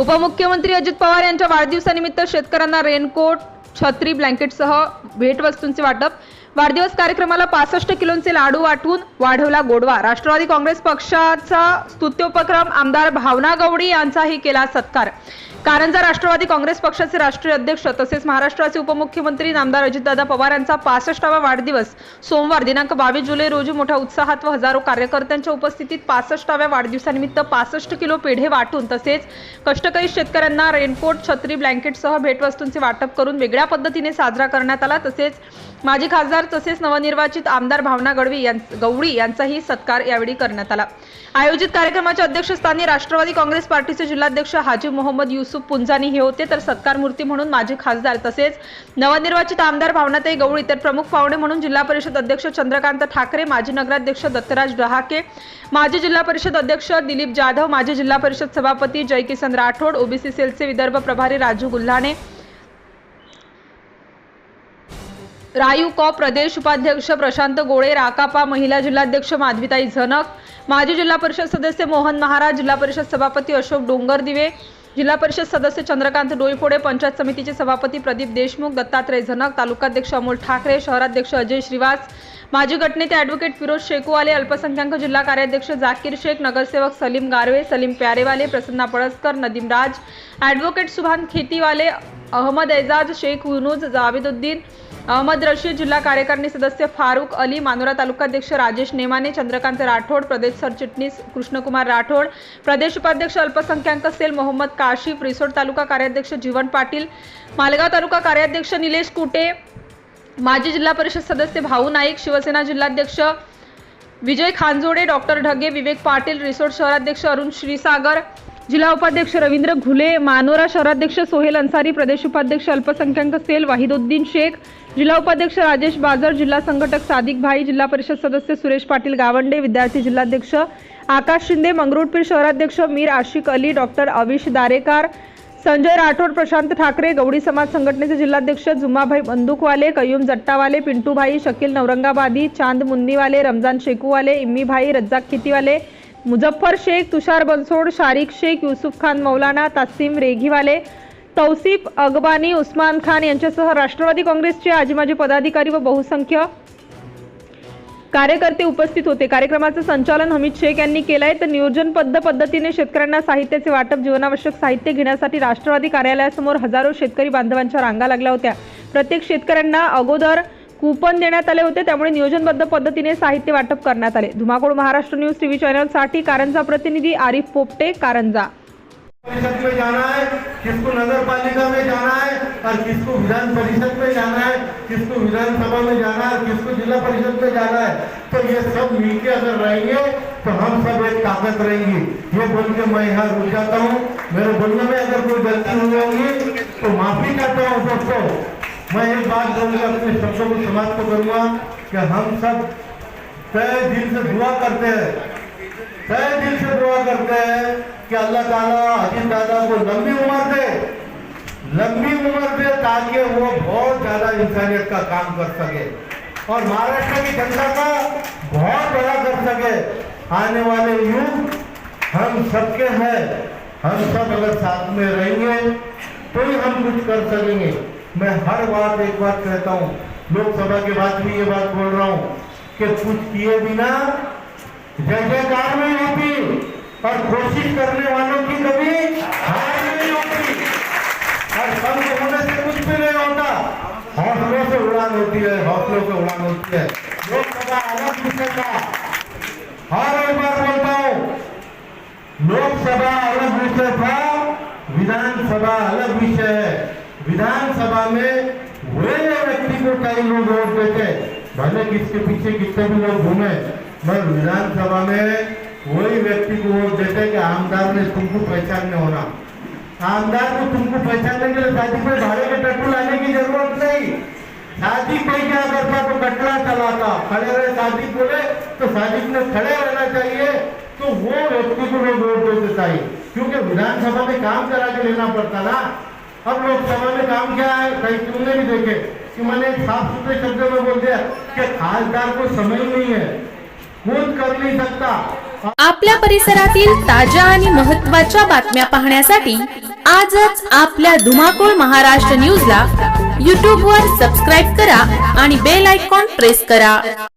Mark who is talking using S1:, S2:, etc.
S1: उपमुख्यमंत्री अजित पवार यांच्या वाढदिवसानिमित्त शेतकऱ्यांना रेनकोट छत्री ब्लँकेटसह भेटवस्तूंचे वाटप. वाढदिवस कार्यक्रमाला पासष्ट किलोचे लाडू वाटून वाढवला गोडवा. राष्ट्रवादी काँग्रेस पक्षाचा स्तुत्योपक्रम आमदार भावना गवडी यांचाही केला सत्कार. कारंजा राष्ट्रवादी काँग्रेस पक्षाचे राष्ट्रीय अध्यक्ष तसेच महाराष्ट्राचे उपमुख्यमंत्री नामदार अजितदादा पवार यांचा पासष्टावा वाढदिवस सोमवार दिनांक बावीस जुलै रोजी मोठ्या उत्साहात व हजारो कार्यकर्त्यांच्या उपस्थितीत पासष्टाव्या वाढदिवसानिमित्त पासष्ट किलो पेढे वाटून तसेच कष्टकरी शेतकऱ्यांना रेनकोट छत्री ब्लँकेटसह भेटवस्तूंचे वाटप करून वेगळ्या पद्धतीने साजरा करण्यात आला. तसेच माजी खासदार तसेच नवनिर्वाचित आमदार भावना गडवी यां गवळी यांचाही सत्कार यावेळी करण्यात आला. आयोजित कार्यक्रमाच्या अध्यक्षस्थानी राष्ट्रवादी काँग्रेस पार्टीचे जिल्हाध्यक्ष हाजी मोहम्मद युस युसुफ पुंजानी हे होते तर सत्कार मूर्ती म्हणून माजी खासदार तसेच नवनिर्वाचित आमदार भावनाताई गवळी तर प्रमुख पाहुणे म्हणून जिल्हा परिषद अध्यक्ष चंद्रकांत ठाकरे माजी नगराध्यक्ष दत्तराज डहाके माजी जिल्हा परिषद अध्यक्ष दिलीप जाधव माजी जिल्हा परिषद सभापती जयकिसन राठोड ओबीसी सेलचे विदर्भ प्रभारी राजू गुल्हाणे रायू कॉ प्रदेश उपाध्यक्ष प्रशांत गोळे राकापा महिला जिल्हाध्यक्ष माधवीताई झनक माजी जिल्हा परिषद सदस्य मोहन महाराज जिल्हा परिषद सभापती अशोक डोंगरदिवे जिल्हा परिषद सदस्य चंद्रकांत डोईफोडे पंचायत समितीचे सभापती प्रदीप देशमुख दत्तात्रय झनक तालुकाध्यक्ष अमोल ठाकरे शहराध्यक्ष अजय श्रीवास माजी गटनेते ॲडव्होकेट फिरोज शेकूवाले अल्पसंख्याक जिल्हा कार्याध्यक्ष जाकीर शेख नगरसेवक सलीम गारवे सलीम प्यारेवाले प्रसन्ना पळसकर नदीम राज ॲडव्होकेट सुभान खेतीवाले अहमद एजाज शेख हुनूज जावेदुद्दीन अहमद रशीद जिल्हा कार्यकारिणी सदस्य फारुख अली मानोरा तालुकाध्यक्ष राजेश नेमाने चंद्रकांत राठोड प्रदेश सरचिटणीस कृष्णकुमार राठोड प्रदेश उपाध्यक्ष अल्पसंख्याक सेल मोहम्मद काशिफ रिसोड तालुका कार्याध्यक्ष जीवन पाटील मालगाव तालुका कार्याध्यक्ष निलेश कुटे माजी जिल्हा परिषद सदस्य भाऊ नाईक शिवसेना जिल्हाध्यक्ष विजय खांजोडे डॉक्टर ढगे विवेक पाटील रिसोड शहराध्यक्ष अरुण श्रीसागर जिल्हा उपाध्यक्ष रवींद्र घुले मानोरा शहराध्यक्ष सोहेल अन्सारी प्रदेश उपाध्यक्ष अल्पसंख्याक सेल वाहिदुद्दीन शेख जिल्हा उपाध्यक्ष राजेश बाजार जिल्हा संघटक सादिक भाई जिल्हा परिषद सदस्य सुरेश पाटील गावंडे विद्यार्थी जिल्हाध्यक्ष आकाश शिंदे मंगरुळपीर शहराध्यक्ष मीर आशिक अली डॉक्टर अविश दारेकार संजय राठोड प्रशांत ठाकरे गवडी समाज संघटनेचे जिल्हाध्यक्ष जुमाभाई बंदूकवाले कयुम जट्टावाले पिंटूभाई शकील नौरंगाबादी चांद मुन्नीवाले रमजान शेकूवाले इम्मीभाई रज्जाक खितीवाले मुझफ्फर शेख तुषार बनसोड शारिक शेख युसुफ खान मौलाना तासीम रेघीवाले तौसिफ अगबानी उस्मान खान यांच्यासह राष्ट्रवादी काँग्रेसचे आजी माजी पदाधिकारी व बहुसंख्य कार्यकर्ते उपस्थित होते. कार्यक्रमाचं संचालन हमीद शेख यांनी केलंय. तर नियोजनबद्ध पद्धतीने शेतकऱ्यांना साहित्याचे वाटप जीवनावश्यक साहित्य घेण्यासाठी राष्ट्रवादी कार्यालयासमोर हजारो शेतकरी बांधवांच्या रांगा लागल्या होत्या. प्रत्येक शेतकऱ्यांना अगोदर कूपन देण्यात आले होते त्यामुळे नियोजनबद्ध पद्धतीने साहित्य वाटप करण्यात आले. धुमाकूळ महाराष्ट्र न्यूज टीव्ही चॅनलसाठी कारंजा प्रतिनिधी आरिफ पोपटे कारंजा.
S2: परिषद में जाना है किसको नगर पालिका में जाना है और किसको विधान परिषद में जाना है किसको विधानसभा में जाना है किसको जिला परिषद में जाना है तो ये सब मिलके अगर रहेंगे तो हम सब एक ताकत रहेंगे. ये बोल के मैं यहाँ रुक जाता हूँ. मेरे बोलने में अगर कोई गलती हो जाएगी तो माफी चाहता हूँ दोस्तों. मैं एक बात बोलूँगा अपने शब्दों को समाप्त तो करूँगा कि हम सब तय दिल से दुआ करते हैं। तय दिल से दुआ करते हैं कि अल्लाह ताला अजीत दादा को लंबी उम्र दे। लंबी उम्र दे ताकि वो बहुत ज़्यादा इंसानियत का काम कर सके। और महाराष्ट्र की जनता का बहुत बड़ा कर सके। आने वाले युग हम सबके हैं। हम सब अगर साथ में रहेंगे तो ही हम कुछ कर सकेंगे। मैं हर बात एक बात कहता हूँ। लोकसभा के बाद भी ये बात बोल रहा हूँ कि कुछ किए बिना जय जयकार नहीं होती और कोशिश करने वालों की कभी हार नहीं होती। और होने से कुछ भी नहीं होता। हौसलों से उड़ान होती है, हौसलों से उड़ान होती है। लोकसभा अलग विषय का। हर एक बार बोलता हूँ, लोकसभा अलग विषय था, विधानसभा अलग विषय है। विधानसभा में वे व्यक्ति को कई लोग वोट देते भले किसके पीछे कितने भी लोग घूमे, मगर विधानसभा में वही व्यक्ति को वोट देते कि आमदार ने तुमको पहचानने होना। आमदार को तुमको पहचानने के लिए शादी में भाड़े के टट्टू लाने की ज़रूरत नहीं। शादी कोई क्या करता तो कटरा चलाता। खड़े रहे शादी बोले तो शादी में खड़े रहना चाहिए। तो वो व्यक्ति को लोग वोट देते चाहिए क्योंकि विधानसभा में काम करा के लेना पड़ता ना। हम लोग सामान्य काम क्या है? कहीं तुमने भी देखे कि मैंने साफ सुथरे शब्द में बोल दिया कि खासदार को समय नहीं है। खुद कर नहीं सकता।
S3: आपल्या परिसरातील ताज्या आणि महत्त्वाच्या बातम्या पाहण्यासाठी आजच आपल्या धुमाकूळ महाराष्ट्र न्यूजला यूट्यूबवर सबस्क्राईब करा आणि बेल आयकॉन प्रेस करा.